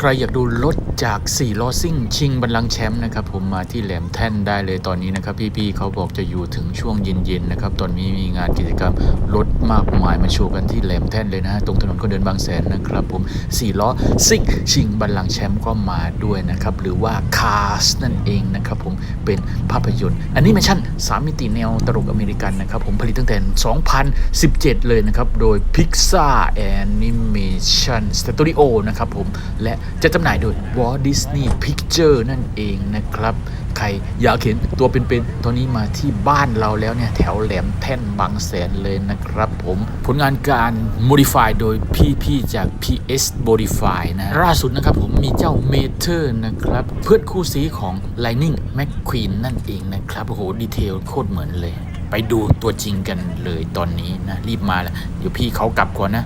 ใครอยากดูรถจาก4ล้อซิ่ง ชิงบัลลังก์แชมป์นะครับผมมาที่แหลมแท่นได้เลยตอนนี้นะครับ พี่ๆเขาบอกจะอยู่ถึงช่วงเย็นๆนะครับตอนนี้มีงานกิจกรรมรถมากมายมาโชว์กันที่แหลมแท่นเลยนะฮะตรงถนนคนเดินบางแสนนะครับผม4ล้อซิ่ง ชิงบัลลังก์แชมป์ก็มาด้วยนะครับหรือว่า Cars นั่นเองนะครับผมเป็นภาพยนตร์แอนิเมชั่น3มิติแนวตลกอเมริกันนะครับผมผลิตตั้งแต่ 2017 เลยนะครับโดย Pixar Animation Studio นะครับผมและจะจำหน่ายโดย Walt Disney Picture นั่นเองนะครับ ใครอยากเห็นตัวเป็นๆตอนนี้มาที่บ้านเราแล้วเนี่ยแถวแหลมแท่นบางแสนเลยนะครับผมผลงานการ modify โดยพี่ๆจาก PS modify นะล่าสุดนะครับผมมีเจ้า Meter นะครับ เพื่อนคู่ซีของ Lightning McQueen นั่นเองนะครับโอ้โหดีเทลโคตรเหมือนเลย ไปดูตัวจริงกันเลยตอนนี้นะ รีบมาแล้วเดี๋ยวพี่เขากลับก่อนนะ